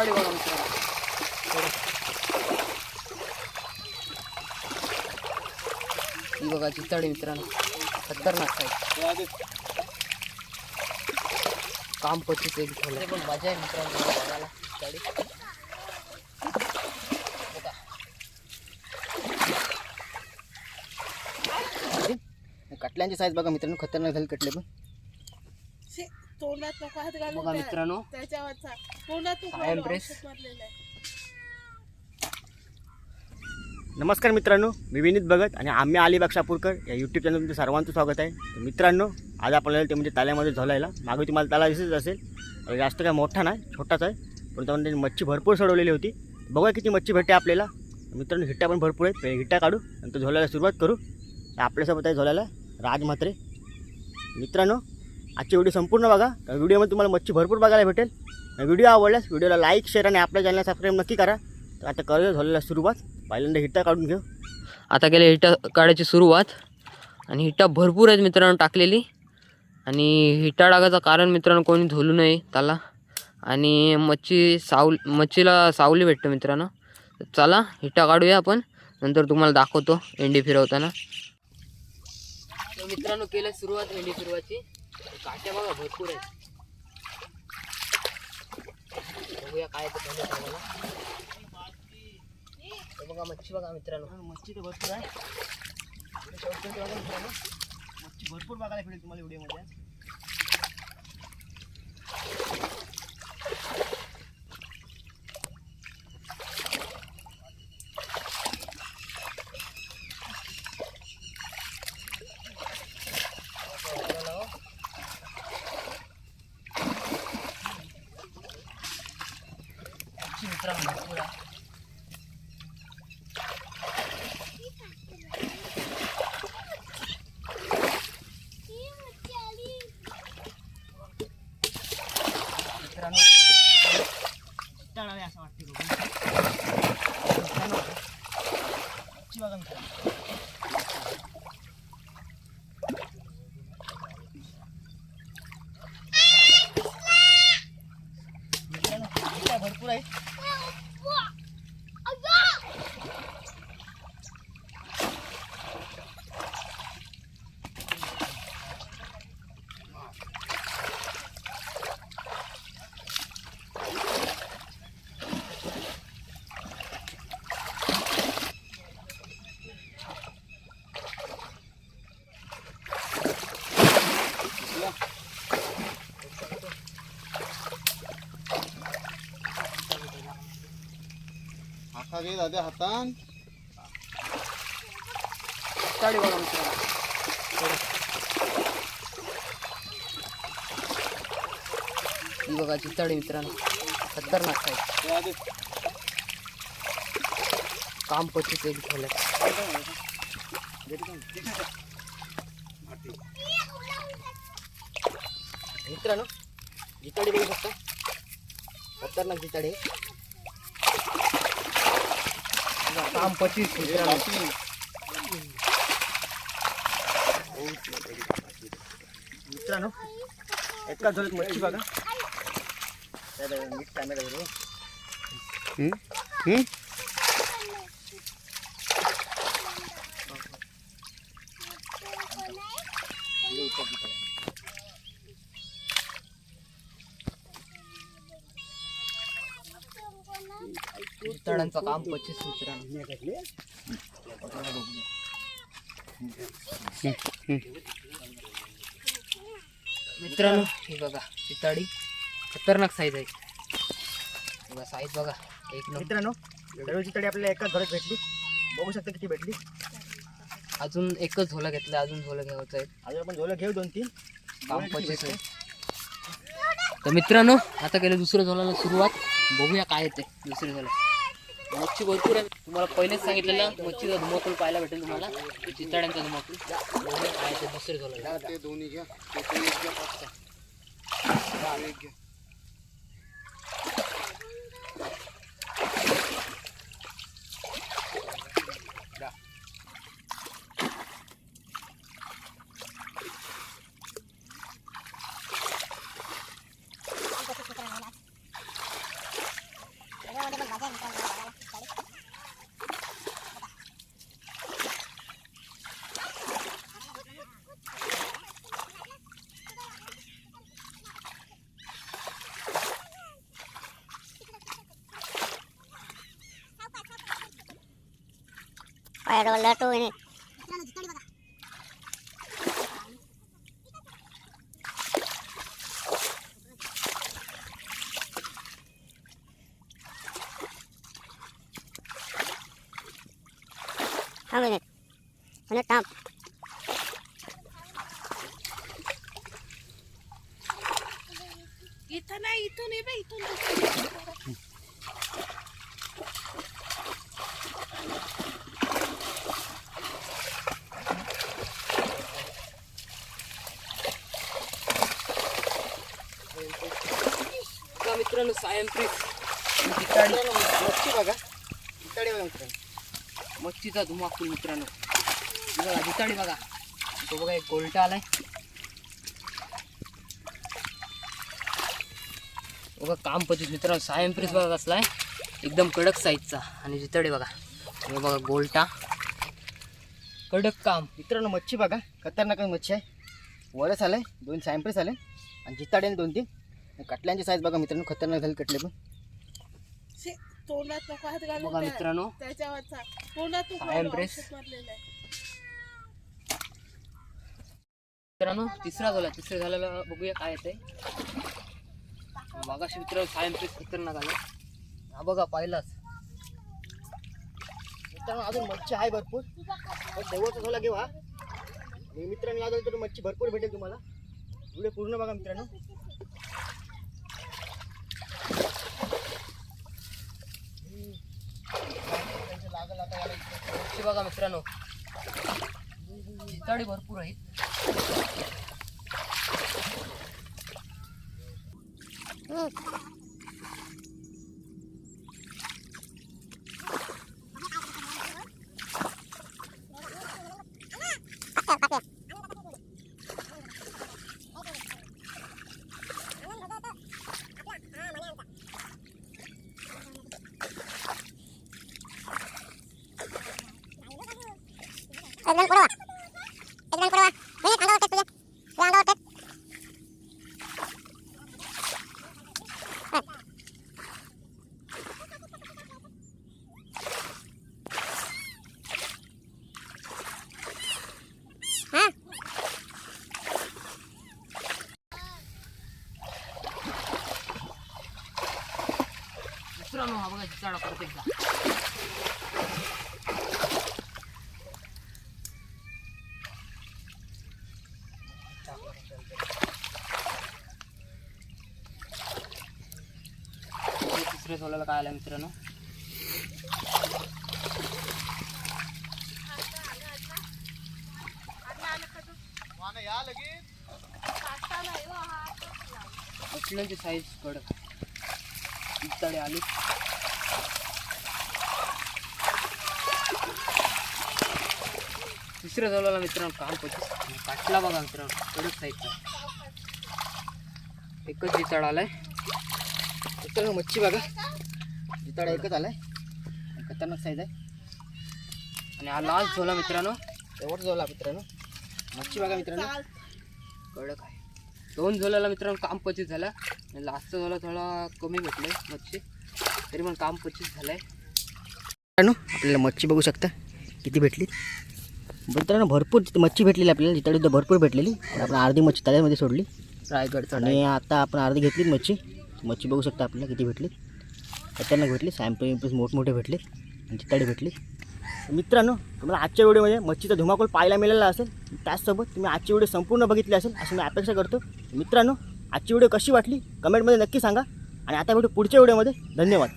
बघा मित्रांनो ही बघा चिताडी मित्रांनो खतरनाक आहे काम पच्चीस एक झालं पण मजा आहे मित्रांनो बघायला. कटल्यांची साईज बघा मित्रांनो खतरनाक झाली कटले पण तोंडात नको हात घालून बघा त्या- मित्रांनो. त्याच्यावरचा. तोंडात नको कायम घालू, प्रेस. औषध मारलेलं आहे. नमस्कार मित्रांनो मी विनीत भगत आणि आम्ही अलिबाग शापूरकर या यूट्यूब चॅनल तुमचं सर्वांचं स्वागत आहे. तर मित्रांनो आज आपल्याला ते म्हणजे ताल्यामध्ये झोलायला. मागे तुम्हाला ताला दिसत असेल. जास्त काय मोठा नाही छोटाच आहे. पण त्यामध्ये मच्छी भरपूर सोडवलेली होती. बघा किती मच्छी भेटते आपल्याला. मित्रांनो हिट्टा पण भरपूर आहेत. पहिले हिट्टा काढू नंतर झोलायला सुरुवात करू. तर आपल्यासोबत आहे झोलायला राज म्हात्रे मित्रांनो आजची व्हिडिओ संपूर्ण बघा. कारण व्हिडिओमध्ये तुम्हाला मच्छी भरपूर बघायला भेटेल. व्हिडिओ आवडल्यास व्हिडिओला लाईक शेअर आणि आपल्या चॅनलला सबस्क्राईब नक्की करा. तर आता करूया झालेला सुरुवात. पहिल्यांदा हिट्टा काढून घेऊ. आता केले हिटा काढायची सुरुवात. आणि हिटा भरपूर आहेत मित्रांनो टाकलेली. आणि हिटा टाकायचं कारण मित्रांनो कोणी धुलू नये त्याला. आणि मच्छी सावल मच्छीला सावली भेटतं मित्रांनो. चला हिटा काढूया आपण. नंतर तुम्हाला दाखवतो एंडी फिरवताना. मित्रांनो केलं सुरुवात एंडी फिरवायची. काट्या बघा भरपूर आहेत. बघूया काय ते पहिलं चांगलं. बघा मच्छी बघा मित्रांनो. मच्छी तर भरपूर आहे. शेवटपर्यंत बघा मित्रांनो. मच्छी भरपूर बघायला भेटेल तुम्हाला व्हिडिओमध्ये. मच्छी मित्रांनो भरपूर आहे मित्रांनो टाळावे असं वाटते बघून. मित्रांनो मच्छी बघा मित्रांनो मित्रांनो हाका घे दादा हातान. चिताडी बघा मित्रांनो. बघा चिताडी मित्रांनो. खतरनाक आहे. काम पच्चीस एक झालं मित्रांनो जिताडी बघू शकता. खतरनाक जिताडी काम पच्चीस मित्रांनो एका झोळीत मच्छी बघा. मीठ कॅमेरा बरोबर चिताड्यांचं काम पच्चीस मित्रांनो मित्रांनो हे बघा चिताडी खतरनाक साईज आहे. बघा साईज बघा. एक मित्रांनो सर्व जिताडी आपल्याला एकाच झोळीत भेटली. बघू शकता किती भेटली. अजून एकच झोला घेतला अजून झोला घ्यायचं आहे. अजून आपण झोलं घेऊ दोन तीन. काम पच्चीस आहे. तर मित्रांनो आता केलं दुसरं झोलाला सुरुवात. बघूया काय येते दुसरं झोला. मच्छी भरपूर आहे. तुम्हाला पहिलेच सांगितलेलं मच्छीचा धुमाकूळ पाहायला भेटेल तुम्हाला. चितळ्यांचा धुमाकूळ. बघूया ते दुसरे झोला ते दोन्ही घ्या. ते पण एक घ्या पाच सहा. ते एक घ्या Pero la tuve ini. Apa ini? Mana tam? इथं नाही इथून ये मित्रांनो सायंप्रिस मित्रांनो, मच्छी बघा जिताडे बघा मित्रांनो मच्छीचा धुमाकूल मित्रांनो बघा जिताडी बघा तो बघा एक गोलटा आलाय बघा काम पचीस मित्रांनो सायंप्रिस बघा कसला आहे एकदम कडक साईजचा आणि जिताडी बघा हे बघा गोलटा कडक काम मित्रांनो मच्छी बघा खतरनाक मच्छी आहे वरच आलंय दोन सॅम्पल्स आले आणि जिताडे दोन तीन कटल्यांची साईज बघा मित्रांनो खतरनाक झाली कटले पण. शे, तोंडात नको हात घालू बघा त्या- मित्रांनो. त्याच्यावरचा. तोंडात तू कायम मारू, प्रेस. औषध मारलेलं आहे. मित्रांनो तिसरा झाला तिसरा झालेला बघूया काय येते मागाशी मित्रांनो सायंप्रिस खतरनाक आला. हा बघा पाहिलाच. मित्रांनो अजून मच्छी आहे भरपूर. पण शेवटचा झाला घेऊ हा आणि मित्रांनो अजून तर मच्छी भरपूर भेटेल तुम्हाला. व्हिडिओ पूर्ण बघा मित्रांनो लागल आता याला इकडे. मच्छी बघा मित्रांनो. चितळी भरपूर आहेत. dengan kurwa dengan kurwa banyak angkat tes punya yang angkat tes Terima kasih telah menonton! जिताडा काय आलं मित्रांनो? कटल्यांची साईज कडक इतडे आली. तिसऱ्या जवळला मित्रांनो काम पचीस काटला बघा मित्रांनो कडक साईजचा एकच जिताड आलाय. मित्रांनो मच्छी बघा. जिताडा एकच आलाय. खतरनाक साईज आहे. आणि हा लाल झोला मित्रांनो. शेवटचा झाला मित्रांनो. मच्छी बघा मित्रांनो. कडक आहे. दोन झोल्याला मित्रांनो काम पचीस झाला. आणि लास्टचा झोला थोडा कमी भेटलाय मच्छी. तरी पण काम पचीस झालाय. मित्रांनो आपल्याला मच्छी बघू शकता. किती भेटली? मित्रांनो भरपूर मच्छी भेटलेली आपल्याला. तर भरपूर भेटलेली. आणि आपण अर्धी मच्छी तळ्यामध्ये सोडली. रायगडचा आणि आता आपण अर्धी घेतलीच मच्छी. मच्छी बघू शकता आपल्याला किती भेटली. त्यांना भेटली सॅम्पल विम्पल्स मोठमोठे भेटले आणि चिताडी भेटली. मित्रांनो तुम्हाला आजच्या व्हिडिओमध्ये मच्छीचा धुमाकूळ पाहायला मिळाला असेल त्याचसोबत तुम्ही आजची व्हिडिओ संपूर्ण बघितली असेल अशी मी अपेक्षा करतो. मित्रांनो आजची व्हिडिओ कशी वाटली? कमेंटमध्ये नक्की सांगा. आणि आता भेटू पुढच्या व्हिडिओमध्ये. धन्यवाद.